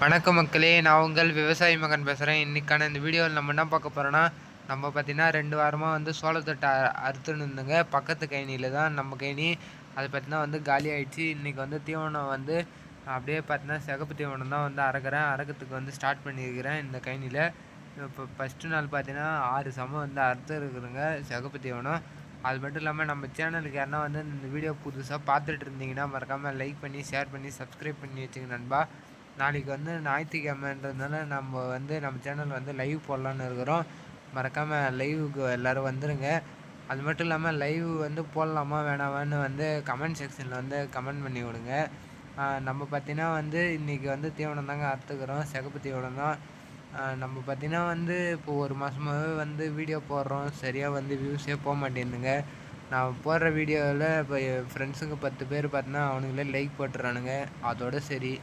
வணக்கம் மக்களே நான் உங்கள் விவசாயி மகன் பேசுகிறேன் இன்றைக்கான இந்த வீடியோவில் நம்ம என்ன பார்க்க போகிறோன்னா நம்ம பார்த்தீங்கன்னா ரெண்டு வாரமாக வந்து சோளத்தட்டை அறுத்துன்னு இருந்தோங்க. பக்கத்து கைனியில் தான் நம்ம கைனி அது பார்த்தினா வந்து காலி ஆகிடுச்சு இன்றைக்கி வந்து தீவனம் வந்து அப்படியே பார்த்தீங்கன்னா சிகப்பு தீவனம் தான் வந்து அறக்கிறேன். அறக்கிறதுக்கு வந்து ஸ்டார்ட் பண்ணியிருக்கிறேன் இந்த கைனியில் இப்போ ஃபஸ்ட்டு நாள் பார்த்தீங்கன்னா ஆறு சமம் வந்து அறுத்து இருக்குதுங்க சிகப்பு தீவனம். அது மட்டும் இல்லாமல் நம்ம சேனலுக்கு யாருன்னா வந்து இந்த வீடியோ புதுசாக பார்த்துட்டு இருந்தீங்கன்னா மறக்காமல் லைக் பண்ணி ஷேர் பண்ணி சப்ஸ்கிரைப் பண்ணி வச்சுங்க நண்பா. நாளைக்கு வந்து ஞாயிற்றுக்கிழமைன்றதுனால நம்ம வந்து நம்ம சேனல் வந்து லைவ் போடலான்னு இருக்கிறோம். மறக்காமல் லைவுக்கு எல்லோரும் வந்துடுங்க அது மட்டும் இல்லாமல் லைவ் வந்து போடலாமா வேணாமான்னு வந்து கமெண்ட் செக்ஷனில் வந்து கமெண்ட் பண்ணி விடுங்க. நம்ம பார்த்தீங்கன்னா வந்து இன்றைக்கி வந்து தீவனம் தாங்க அறுத்துக்கிறோம். சிகப்பு தீவனம் தான். நம்ம பார்த்தீங்கன்னா வந்து இப்போ ஒரு மாதமாகவே வந்து வீடியோ போடுறோம். சரியாக வந்து வியூஸே போக மாட்டேங்குதுங்க நான் போடுற வீடியோவில் இப்போ என் ஃப்ரெண்ட்ஸுங்க பத்து பேர் பார்த்தினா அவனுங்களே லைக் போட்டுறானுங்க. அதோட சரி.